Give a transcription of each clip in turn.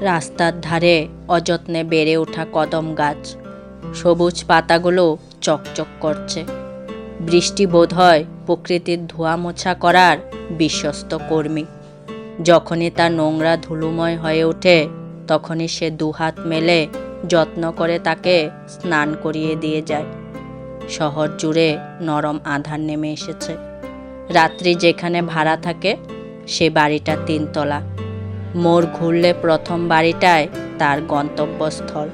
রাস্তার ধারে অযত্নে বেড়ে ওঠা কদম গাছ। সবুজ পাতাগুলো চকচক করছে। বৃষ্টি বোধ হয় প্রকৃতির ধোয়া মোছা করার বিশ্বস্ত কর্মী। যখনই তা নোংরা ধুলুময় হয়ে ওঠে, তখনই সে দুহাত মেলে যত্ন করে তাকে স্নান করিয়ে দিয়ে যায়। শহর জুড়ে নরম আধার নেমে এসেছে। রাত্রি যেখানে ভাড়া থাকে, সে বাড়িটা তিনতলা। মোড় ঘুরলে প্রথম বাড়িটায় তার গন্তব্যস্থল।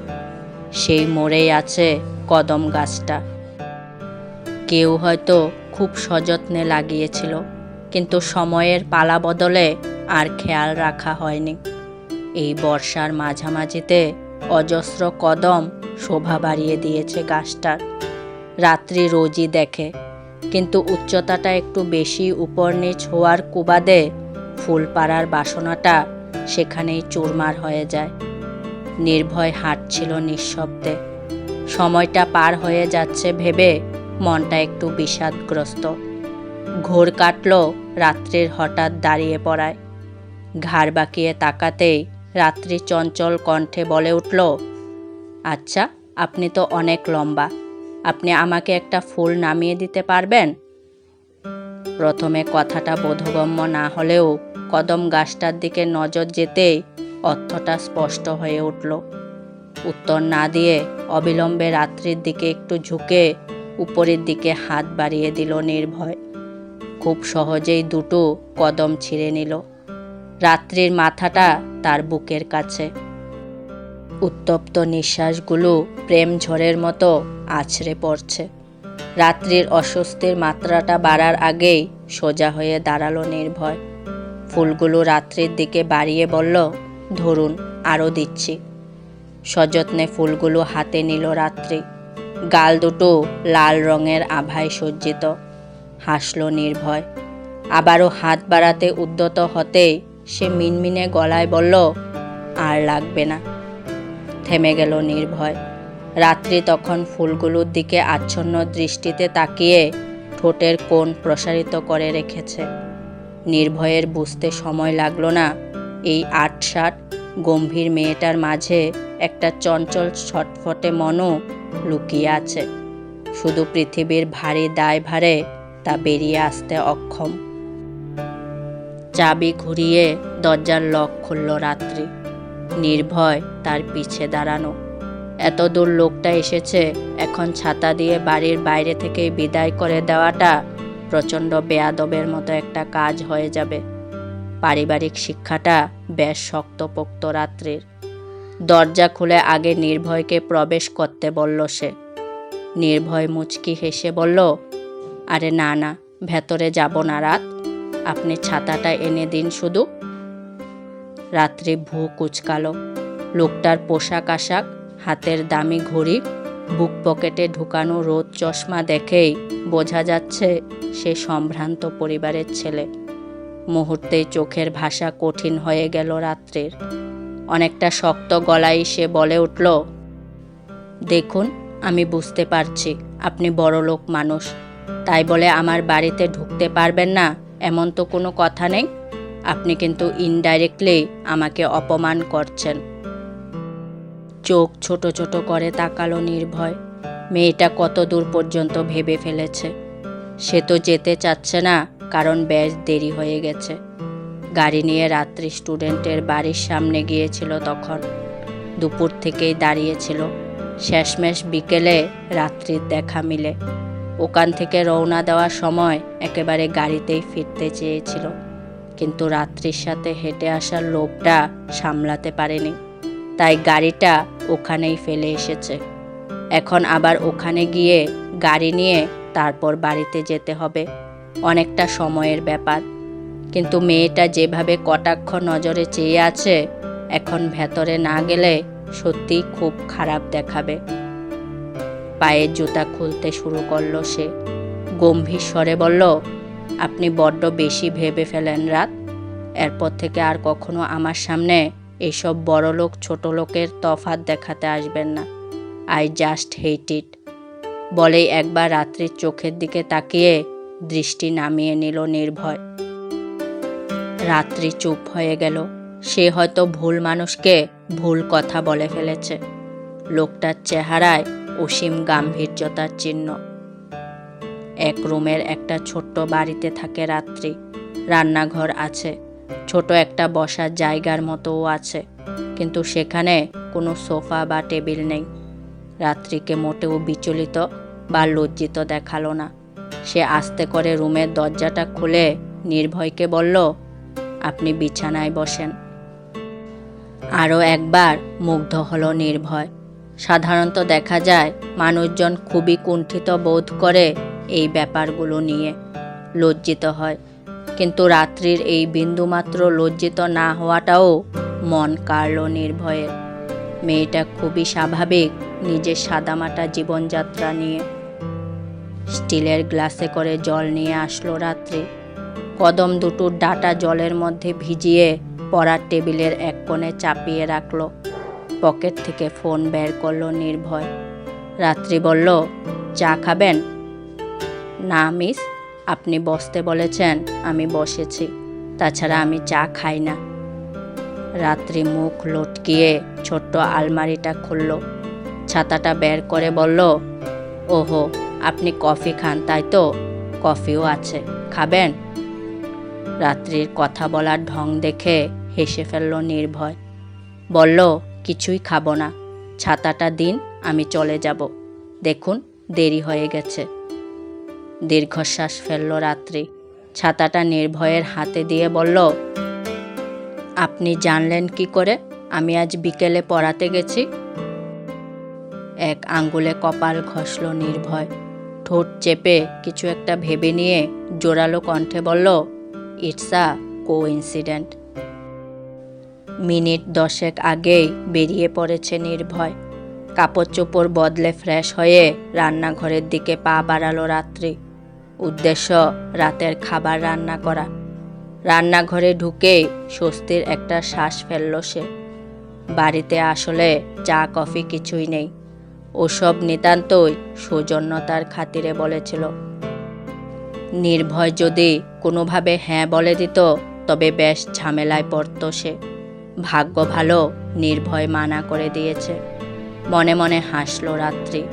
সেই মোড়েই আছে কদম গাছটা। কেউ হয়তো খুব সযত্নে লাগিয়েছিল, কিন্তু সময়ের পালা বদলে আর খেয়াল রাখা হয়নি। এই বর্ষার মাঝামাঝিতে অজস্র কদম শোভা বাড়িয়ে দিয়েছে গাছটার। রাত্রি রোজই দেখে, কিন্তু উচ্চতাটা একটু বেশি উপর নিচ হওয়ার কুবাদে ফুল পাড়ার বাসনাটা সেখানেই চুরমার হয়ে যায়। নির্ভয় হাঁটছিল নিঃশব্দে। সময়টা পার হয়ে যাচ্ছে ভেবে মনটা একটু বিষাদগ্রস্ত। ঘোর কাটল রাত্রির হঠাৎ দাঁড়িয়ে পড়ায়। ঘাড় বাঁকিয়ে তাকাতেই রাত্রি চঞ্চল কণ্ঠে বলে উঠল আচ্ছা আপনি তো অনেক লম্বা। আপনি আমাকে একটা ফুল নামিয়ে দিতে পারবেন? প্রথমে কথাটা বোধগম্য না হলেও কদম গাছটার দিকে নজর যেতেই অর্থটা স্পষ্ট হয়ে উঠল। উত্তর না দিয়ে অবিলম্বে রাত্রির দিকে একটু ঝুঁকে উপরের দিকে হাত বাড়িয়ে দিল নির্ভয়। খুব সহজেই দুটো কদম ছিঁড়ে নিল। রাত্রির মাথাটা তার বুকের কাছে। উত্তপ্ত নিঃশ্বাসগুলো প্রেম ঝড়ের মতো আছড়ে পড়ছে। রাত্রির অস্বস্তির মাত্রাটা বাড়ার আগেই সোজা হয়ে দাঁড়াল নির্ভয়। ফুলগুলো রাত্রির দিকে বাড়িয়ে বলল, ধরুন আরও দিচ্ছি। সযত্নে ফুলগুলো হাতে নিল রাত্রি। গাল দুটো লাল রঙের আভায় সজ্জিত। হাসল নির্ভয়। আবারও হাত বাড়াতে উদ্যত হতেই সে মিনমিনে গলায় বলল, আর লাগবে না। থেমে গেল নির্ভয়। রাত্রি তখন ফুলগুলোর দিকে আচ্ছন্ন দৃষ্টিতে তাকিয়ে ঠোঁটের কোণ প্রসারিত করে রেখেছে। নির্ভয়ের বুঝতে সময় লাগল না। এই আটসাট, গম্ভীর মেয়েটার মাঝে একটা চঞ্চল ছটফটে মনও লুকিয়ে আছে। শুধু পৃথিবীর ভারী দায় ভারে তা বেরিয়ে আসতে অক্ষম। চাবি ঘুরিয়ে দরজার লক খুলল রাত্রি। নির্ভয় তার পিছে দাঁড়ানো। এত দূর লোকটা এসেছে, এখন ছাতা দিয়ে বাড়ির বাইরে থেকে বিদায় করে দেওয়াটা প্রচণ্ড বেয়াদবের মতো একটা কাজ হয়ে যাবে। পারিবারিক শিক্ষাটা বেশ শক্তপোক্ত রাত্রির। দরজা খুলে আগে নির্ভয়কে প্রবেশ করতে বলল সে। নির্ভয় মুচকি হেসে বলল, আরে না না, ভেতরে যাব না রাত। আপনি ছাতাটা এনে দিন শুধু। রাত্রি ভূ কুচকালো। লোকটার পোশাক আশাক হাতের দামি ঘড়ি, বুক পকেটে ঢুকানো রোদ চশমা দেখেই বোঝা যাচ্ছে সে সম্ভ্রান্ত পরিবারের ছেলে। মুহূর্তেই চোখের ভাষা কঠিন হয়ে গেল রাত্রির। অনেকটা শক্ত গলায় সে বলে উঠল, দেখুন, আমি বুঝতে পারছি, আপনি বড় লোক মানুষ। তাই বলে আমার বাড়িতে ঢুকতে পারবেন না, এমন তো কোনো কথা নেই। আপনি কিন্তু ইনডাইরেক্টলি আমাকে অপমান করছেন। চোখ ছোট ছোট করে তাকালো নির্ভয়। মেয়েটা কত দূর পর্যন্ত ভেবে ফেলেছে। সে তো যেতে চাচ্ছে না, কারণ বেশ দেরি হয়ে গেছে। গাড়ি নিয়ে রাত্রি স্টুডেন্টের বাড়ির সামনে গিয়েছিল তখন। দুপুর থেকেই দাঁড়িয়েছিল। শেষমেশ বিকেলে রাত্রির দেখা মিলে। ওখান থেকে রওনা দেওয়ার সময় একেবারে গাড়িতেই ফিরতে চেয়েছিল। কিন্তু রাত্রির সাথে হেঁটে আসার লোভটা সামলাতে পারেনি। তাই গাড়িটা ওখানেই ফেলে এসেছে। এখন আবার ওখানে গিয়ে গাড়ি নিয়ে তারপর বাড়িতে যেতে হবে। অনেকটা সময়ের ব্যাপার। কিন্তু মেয়েটা যেভাবে কটাক্ষ নজরে চেয়ে আছে, এখন ভেতরে না গেলে সত্যিই খুব খারাপ দেখাবে। পায়ের জুতা খুলতে শুরু করল সে। গম্ভীর স্বরে বলল, আপনি বড্ড বেশি ভেবে ফেলেন রাত। এরপর থেকে আর কখনো আমার সামনে এইসব বড় লোক ছোট লোকের তফাত দেখাতে আসবেন না। আই জাস্ট হেট ইট বলেই একবার রাত্রির চোখের দিকে তাকিয়ে দৃষ্টি নামিয়ে নিল নির্ভয়। রাত্রি চুপ হয়ে গেল। সে হয়তো ভুল মানুষকে ভুল কথা বলে ফেলেছে। লোকটার চেহারায় অসীম গাম্ভীর্যতার চিহ্ন। এক রুমের একটা ছোট্ট বাড়িতে থাকে রাত্রি। রান্নাঘর আছে। ছোট একটা বসার জায়গার মতোও আছে, কিন্তু সেখানে কোনো সোফা বা টেবিল নেই। রাত্রিকে মোটেও বিচলিত বা লজ্জিত দেখাল না। সে আস্তে করে রুমের দরজাটা খুলে নির্ভয়কে বলল, আপনি বিছানায় বসেন। আরও একবার মুগ্ধ হলো নির্ভয়। সাধারণত দেখা যায় মানুষজন খুবই কুণ্ঠিত বোধ করে এই ব্যাপারগুলো নিয়ে লজ্জিত হয়। কিন্তু রাত্রির এই বিন্দুমাত্র লজ্জিত না হওয়াটাও মন কাড়ল নির্ভয়ের মেয়েটা খুবই স্বাভাবিক নিজের সাদামাটা জীবনযাত্রা নিয়ে। স্টিলের গ্লাসে করে জল নিয়ে আসলো রাত্রে। কদম দুটোর ডাটা জলের মধ্যে ভিজিয়ে পড়ার টেবিলের এক কোণে চাপিয়ে রাখল। পকেট থেকে ফোন বের করল নির্ভয়। রাত্রি বলল, চা খাবেন? না, মিস। আপনি বসতে বলেছেন, আমি বসেছি। তাছাড়া আমি চা খাই না। রাত্রি মুখ লটকিয়ে ছোট্ট আলমারিটা খুলল। ছাতাটা বের করে বলল, ওহো, আপনি কফি খান, তাই তো? কফিও আছে, খাবেন? রাত্রির কথা বলার ঢং দেখে হেসে ফেলল নির্ভয়। বলল, কিছুই খাব না। ছাতাটা দিন, আমি চলে যাব। দেখুন, দেরি হয়ে গেছে। দীর্ঘশ্বাস ফেলল রাত্রি। ছাতাটা নির্ভয়ের হাতে দিয়ে বলল, আপনি জানলেন কি করে? আমি আজ বিকেলে পড়াতে গেছি। এক আঙ্গুলে কপাল ঘষল নির্ভয়। ঠোঁট চেপে কিছু একটা ভেবে নিয়ে জোরালো কণ্ঠে বলল, it's a coincident minute দশেক আগেই বেরিয়ে পড়েছে নির্ভয়। কাপড় চোপড় বদলে ফ্রেশ হয়ে রান্নাঘরের দিকে পা বাড়ালো রাত্রি। উদ্দেশ্য রাতের খাবার রান্না করা। রান্নাঘরে ঢুকে স্বস্তির একটা শ্বাস ফেলল সে। বাড়িতে আসলে চা, কফি কিছুই নেই। ওসব নিতান্তই সৌজন্যতার খাতিরে বলেছিল। নির্ভয় যদি কোনোভাবে হ্যাঁ বলে দিত, তবে বেশ ঝামেলায় পড়ত সে। ভাগ্য ভালো নির্ভয় মানা করে দিয়েছে। মনে মনে হাসল রাত্রি।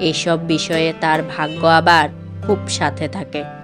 এইসব বিষয়ে তার ভাগ্য আবার খুব সাথে থাকে।